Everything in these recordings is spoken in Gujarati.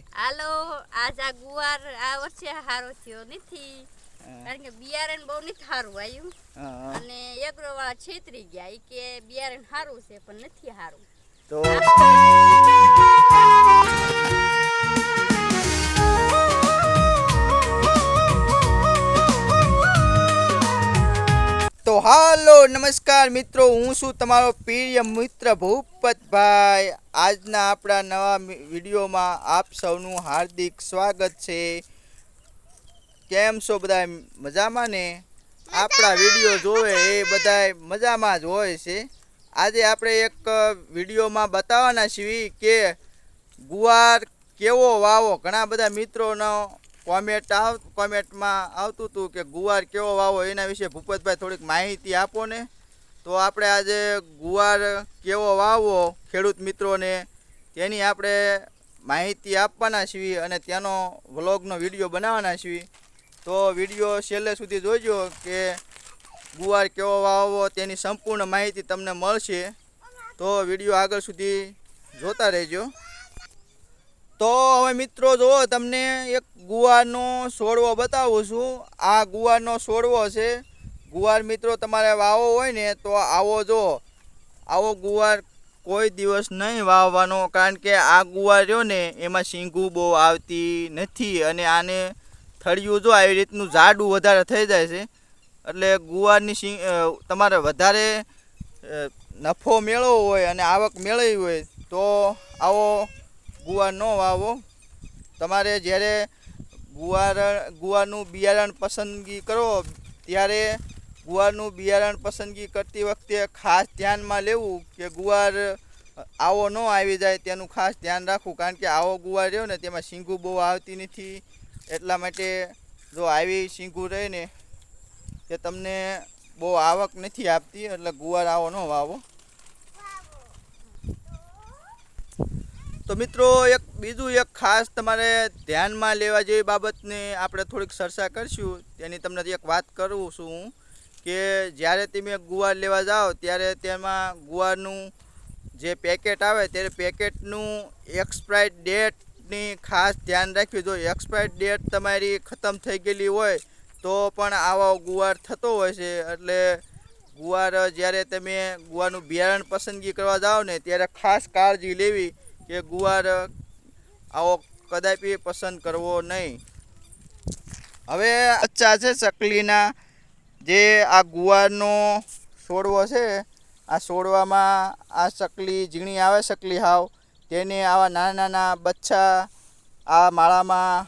માહિતી હાલો આજ આ ગુવાર આ વર્ષે હારો થયો નથી. કારણ કે બિયારણ બહુ નથી સારું આવ્યું. અને એગ્રો વાળા છેતરી ગયા એ કે બિયારણ સારું છે પણ નથી સારું તો તો હાલો નમસ્કાર મિત્રો, હું છું તમારો પ્રિય મિત્ર ભૂપતભાઈ. આજના આપણા નવા વિડીયોમાં આપ સૌનું હાર્દિક સ્વાગત છે. કેમ છો બધા મજામાં ને? આપણા વીડિયો જોવે એ બધા મજામાં જ હોય છે. આજે આપણે એક વિડીયોમાં બતાવવાના છીએ કે ગુવાર કેવો વાવો. ઘણા બધા મિત્રોનો કોમેન્ટ આવ કોમેન્ટમાં આવતું હતું કે ગુવાર કેવો વાવો, એના વિશે ભૂપતભાઈ થોડીક માહિતી આપો ને તો આપણે આજે ગુવાર કેવો વાવવો ખેડૂત મિત્રોને તેની આપણે માહિતી આપવાના છીએ અને ત્યાંનો વ્લોગનો વીડિયો બનાવવાના છીએ. તો વીડિયો છેલ્લે સુધી જોજો કે ગુવાર કેવો વાવવો તેની સંપૂર્ણ માહિતી તમને મળશે. તો વીડિયો આગળ સુધી જોતા રહેજો. તો હવે મિત્રો, જુઓ તમને એક ગુવારનો છોડવો બતાવું છું. આ ગુવારનો છોડવો છે. ગુવાર મિત્રો, તમારે વાવો હોય ને, તો આવો જો. આવો ગુવાર કોઈ દિવસ નહીં વાવવાનો, કારણ કે આ ગુવાર રહ્યો ને, એમાં શીંગું બહુ આવતી નથી અને આને થળિયું જો આવી રીતનું જાડું વધારે થઈ જાય છે, એટલે ગુવારની સિંગ તમારે વધારે નફો મેળવવો હોય અને આવક મેળવી હોય, તો આવો ગુવાર ન વાવો. તમારે જ્યારે ગુવાર ગુવારનું બિયારણ પસંદગી કરો, ત્યારે ગુવારનું બિયારણ પસંદગી કરતી વખતે ખાસ ધ્યાનમાં લેવું કે ગુવાર આવો ન આવી જાય તેનું ખાસ ધ્યાન રાખવું, કારણ કે આવો ગુવાર રહ્યો ને તેમાં શીંગું બહુ આવતી નથી. એટલા માટે જો આવી શીંગું રહે ને તે તમને બહુ આવક નથી આપતી, એટલે ગુવાર આવો ન વાવો. તો મિત્રો, એક બીજું એક ખાસ તમારે ધ્યાનમાં લેવા જેવી બાબતને આપણે થોડીક ચર્ચા કરીશું. તેની તમને એક વાત કરું છું હું, કે જ્યારે તમે ગુવાર લેવા જાઓ, ત્યારે તેમાં ગુવારનું જે પેકેટ આવે, ત્યારે પેકેટનું એક્સપાયર ડેટની ખાસ ધ્યાન રાખવી જો એક્સપાયર ડેટ તમારી ખતમ થઈ ગયેલી હોય, તો પણ આવો ગુવાર થતો હોય છે. એટલે ગુવાર જ્યારે તમે ગુવારનું બિયારણ પસંદગી કરવા જાઓ ને, ત્યારે ખાસ કાળજી લેવી. કે ગુવાર આવો કદાપી પસંદ કરવો નહીં. હવે અચ્છા છે ચકલીના, જે આ ગુવારનો છોડવો છે, આ છોડવામાં આ ચકલી ઝીણી આવે ચકલી હાવ, તેને આવા નાના નાના બચ્ચા આ માળામાં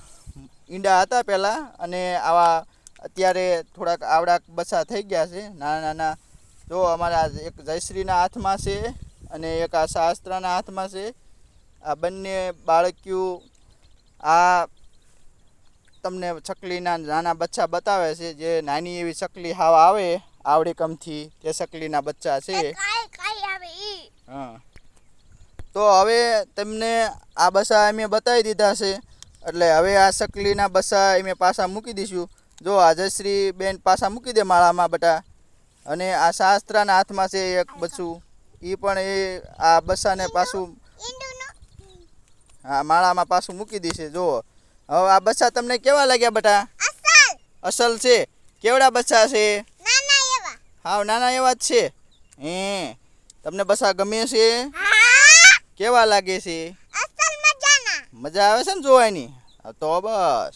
ઈંડા હતા પહેલાં અને આવા અત્યારે થોડાક આવડાક બચ્છા થઈ ગયા છે, નાના નાના. જો અમારા એક જયશ્રીના હાથમાં છે અને એક આ શાસ્ત્રના હાથમાં છે. આ બંને બાળકીઓ આ તમને ચકલીના નાના બચ્ચા બતાવે છે જે નાની એવી ચકલી હાવ આવે આવડી કમથી તે ચકલીના બચ્ચા છે. હા. તો હવે તમને આ બસા અમે બતાવી દીધા છે એટલે હવે આ ચકલીના બસા અમે પાછા મૂકી દઈશું જો આ જયશ્રી બેન પાછા મૂકી દે માળામાં બટા. અને આ શાસ્ત્રાના હાથમાં છે એક બચ્ચું. એ પણ એ આ બસાને પાછું હા માળામાં પાછું મૂકી દેશે જુઓ. હવે આ બચ્ચા તમને કેવા લાગ્યા બટા? અસલ. છે? કેવડા બચ્ચા છે? હા હાવ નાના એવા જ છે? હે તમને બચ્ચા ગમે છે? કેવા લાગે છે? મજા આવે છે ને જોવાની? તો બસ.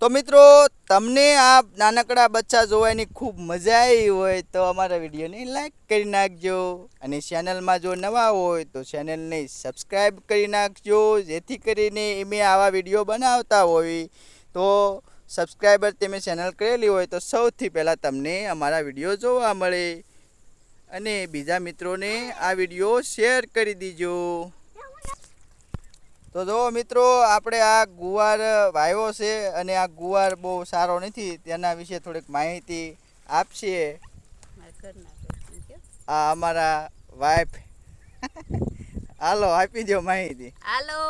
તો મિત્રો, તમને આ નાનકડા બચ્ચા જોવાની ખૂબ મજા આવી હોય તો અમારા વિડીયોને લાઈક કરી નાખજો અને ચેનલમાં જો નવા હોય તો ચેનલને સબસ્ક્રાઈબ કરી નાખજો, જેથી કરીને અમે આવા વીડિયો બનાવતા હોય. તો સબસ્ક્રાઈબર તમે ચેનલ કરેલી હોય તો સૌથી પહેલાં તમને અમારા વીડિયો જોવા મળે. અને બીજા મિત્રોને આ વીડિયો શેર કરી દીજો. તો જો મિત્રો આપણે આ ગુવાર વાવ્યો છે અને આ ગુવાર બહુ સારો નથી તેના વિશે થોડીક માહિતી આપશે. આ અમારા વાઈફ હાલો આપી દો માહિતી. હાલો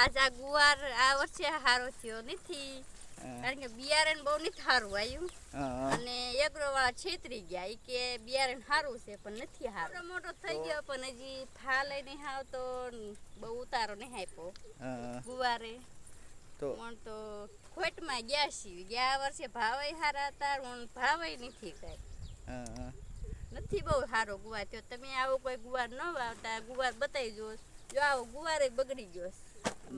આજ આ ગુવાર આ વર્ષે સારો થયો નથી. કારણ કે બિયારણ બહુ નથી સારું આવ્યું અને એગ્રો વાળા છેતરી ગયા. કે બિયારણ સારું છે પણ નથી સારું. મોટો થઈ ગયો પણ હજી ફાલ નહીં આવતો બહુ ઉતારો નહીં આપ્યો. ગુવારે. તો પણ તો ખોટમાં ગયા છીએ. ગયા વર્ષે ભાવે સારા હતા પણ ભાવે નથી કાંઈ. નથી બહુ સારો ગુવાર થયો. તમે આવો કોઈ ગુવાર ન વાવતા ગુવાર બતાવી જો જો આવો ગુવારે બગડી ગયો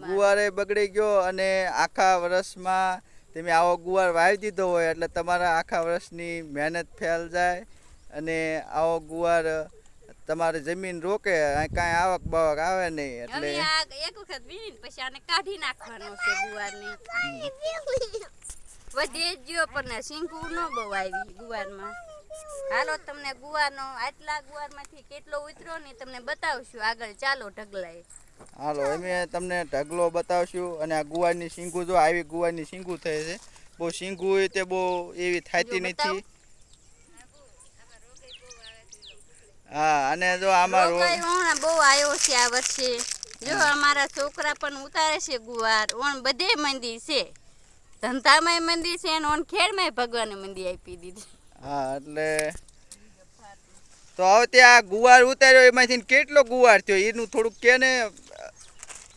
ગુવારે બગડી ગયો અને આખા વર્ષમાં તમે આવો ગુવાર વાવી દીધો હોય એટલે તમારા આખા વર્ષની મહેનત ફેલ જાય અને આવો ગુવાર તમારે જમીન રોકે કાંઈ આવક બાવક આવે નહીં એટલે એક વખત વીણીને પછી આને કાઢી નાખવાનો છે ગુવારને. વધે જ ગયો પણ શીંગું ન બહુ આવી ગુવારમાં. હાલો તમને ગુવારનો આટલા ગુવારમાંથી કેટલો ઉતરો ને તમને બતાવશું. આગળ ચાલો ઢગલાય હાલો અમે તમને ઢગલો બતાવશું અને આ ગુવારની સિંગુ જો આવી ગુવારની સિંગુ થઈ છે. બહુ સિંગુ હોય તે બહુ એવી થાતી નથી. હા અને જો આમાં બહુ આવ્યો છે આ વર્ષે. જો અમારા છોકરા પણ ઉતારે છે ગુવાર. ઓણ બધે મંદિર છે. ધંધામાંય મંદિર છે અને ઓણ ખેડમાંય ભગવાને મંદિર આપી દીધી. હા એટલે તો હવે ત્યાં ગુવાર ઉતાર્યો એમાંથી કેટલો ગુવાર થયો? એનું થોડુંક કે ને?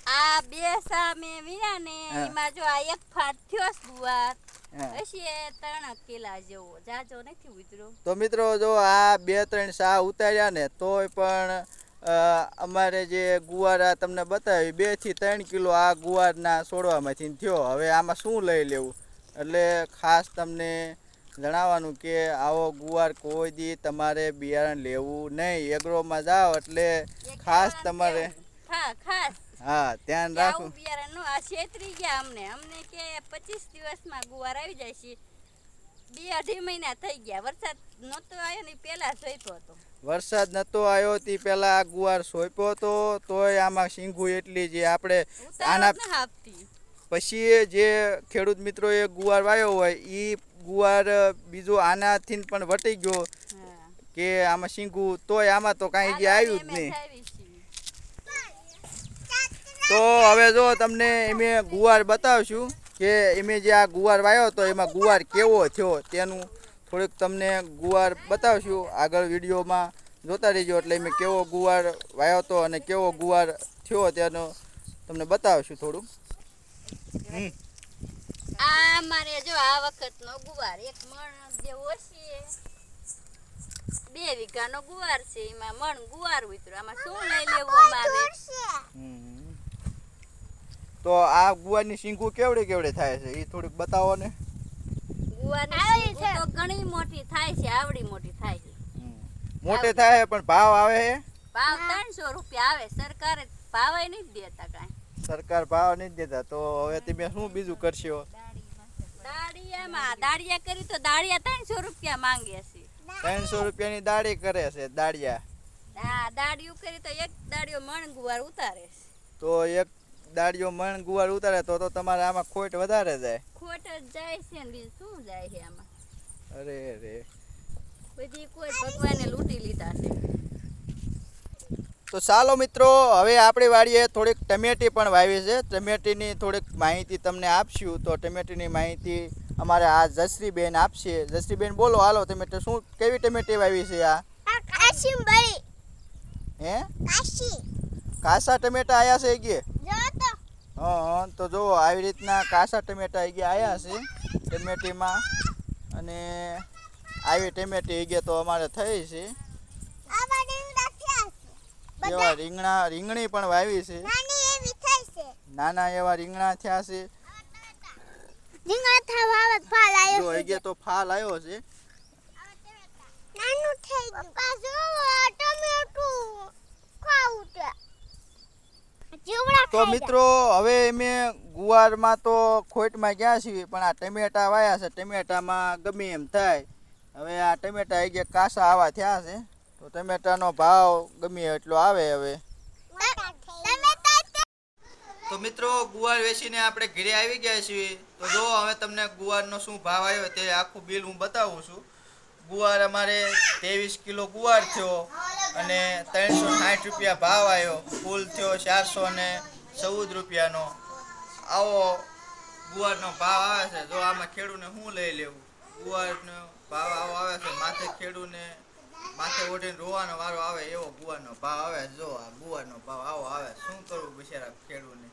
આ બે સામે વિના ને એમાં જો આ એક ફાટ થયો ગુવાર તો મિત્રો જો આ બે ત્રણ શાહ ઉતાર્યા ને તોય પણ અમારે જે ગુવાર તમને બતાવી બેથી ત્રણ કિલો આ ગુવારના છોડવામાંથી થયો. હવે આમાં શું લઈ લેવું? એટલે ખાસ તમને જણાવવાનું કે આવો ગુવાર કોઈ દી તમારે બિયારણ લેવું નહીં. એગ્રોમાં જાઓ એટલે ખાસ તમારે હા ધ્યાન રાખો. રાખવું બિયારણ આ છેતરી ગયા અમને. અમને કે પચીસ દિવસમાં ગુવાર આવી જાય છે. બે અઢી મહિના થઈ ગયા. વરસાદ નહોતો આવ્યો ને પેલા સોંપ્યો હતો. વરસાદ નતો આવ્યો તે પેલા આ ગુવાર સોંપ્યો હતો તોય આમાં સિંગુ એટલી જે આપણે આના પછી જે ખેડૂત મિત્રોએ ગુવાર વાવ્યો હોય એ ગુવાર બીજો આનાથી પણ વટી ગયો કે આમાં શીંગું તોય આમાં તો કાંઈ જે આવ્યું જ નહીં. તો હવે જો તમને એમે ગુવાર બતાવશું કે એમે જે આ ગુવાર વાવ્યો હતો એમાં ગુવાર કેવો થયો તેનું થોડીક તમને ગુવાર બતાવશું. આગળ વિડીયોમાં જોતા રહીજો એટલે એમે કેવો ગુવાર વાવ્યો હતો અને કેવો ગુવાર થયો તેનો તમને બતાવશું થોડું. આ મારે જો આ વખતનો ગુવાર એક મણ જેવો છે. બે વીઘાનો ગુવાર છે એમાં મણ ગુવાર ઉતર્યો. આમાં શું લઈ લેવું અમારે તો આ ગુવારની શીંગું કેવડે કેવડે થાય છે? એ થોડીક બતાવો ને. ગુવારની શીંગું તો ઘણી મોટી થાય છે આવડી મોટી થાય છે. મોટે થાય પણ ભાવ આવે છે ભાવ ત્રણસો રૂપિયા આવે. સરકારે ભાવ નહીં દેતા કાંઈ. સરકાર ભાવ નથી દેતા તો હવે તમે શું બીજું કરશો દાળિયામાં દાળિયા કરી તો દાળિયા ત્રણસો રૂપિયા માંગે છે. ત્રણસો રૂપિયાની દાળી કરે છે દાળિયા. આ દાળિયું કરી તો એક દાળિયો મણ ગુવાર ઉતારે છે. તો એક દાળિયો મણ ગુવાર ઉતારે તો તો તમારે આમાં ખોટ વધારે જાય. ખોટ જ જાય છે ને બીજું શું જાય છે આમાં? અરે રે. બધી કોઈ ભગવાને લૂંટી લીધા છે. તો ચાલો મિત્રો હવે આપણી વાડીએ થોડીક ટમેટી પણ વાવી છે. ટમેટીની થોડીક માહિતી તમને આપશું. તો ટમેટીની માહિતી અમારે આ જસરીબેન આપશે. જસરીબેન બોલો હાલો તમે શું કેવી ટમેટી વાવી છે આ? હે? કાસા ટમેટા આયા છે કે? હા તો. હં હં તો જો આવી રીતના કાસા ટમેટા અહીંયા આવ્યા છે ટમેટીમાં. અને આવી ટમેટી ગયા તો અમારે થઈ છે. એવા રીંગણા રીંગણી પણ વાવી છે. નાની એવી છે. રીંગણા થયા છે. રીંગણા થા વાવત ફાલ જો આવ્યો અહીંયા તો ફાલ આવ્યો છે. નાનું થઈ ગયું. પપ્પા ટમેટું ખાવું છે. તો મિત્રો હવે અમે ગુવારમાં તો ખોટમાં ગયા છીએ પણ આ ટમેટા વાયા છે. ટમેટામાં ગમે એમ થાય. હવે આ ટમેટા અહીંયા કાસા આવા થયા છે. તો ટમેટાનો ભાવ ગમે એટલો આવે હવે. તો મિત્રો, ગુવાર વેચીને આપણે ઘરે આવી ગયા છીએ. તો જો, હવે તમને ગુવારનો શું ભાવ આવ્યો તે આખું બિલ હું બતાવું છું. ગુવાર અમારે ત્રેવીસ કિલો ગુવાર થયો અને ત્રણસો સાઠ રૂપિયા ભાવ આવ્યો. ફૂલ થયો ચારસો ને ચૌદ રૂપિયાનો. આવો ગુવારનો ભાવ આવે છે. જો આમાં ખેડૂને શું લઈ લેવું? ગુવારનો ભાવ આવો આવે છે. માથે ખેડૂને માથે ઓઢીને રોવાનો વારો આવે એવો ગુવાનો ભાવ આવે જો આ ગુવાનો ભાવ આવો આવે. શું કરવું બિચારા ખેડૂને?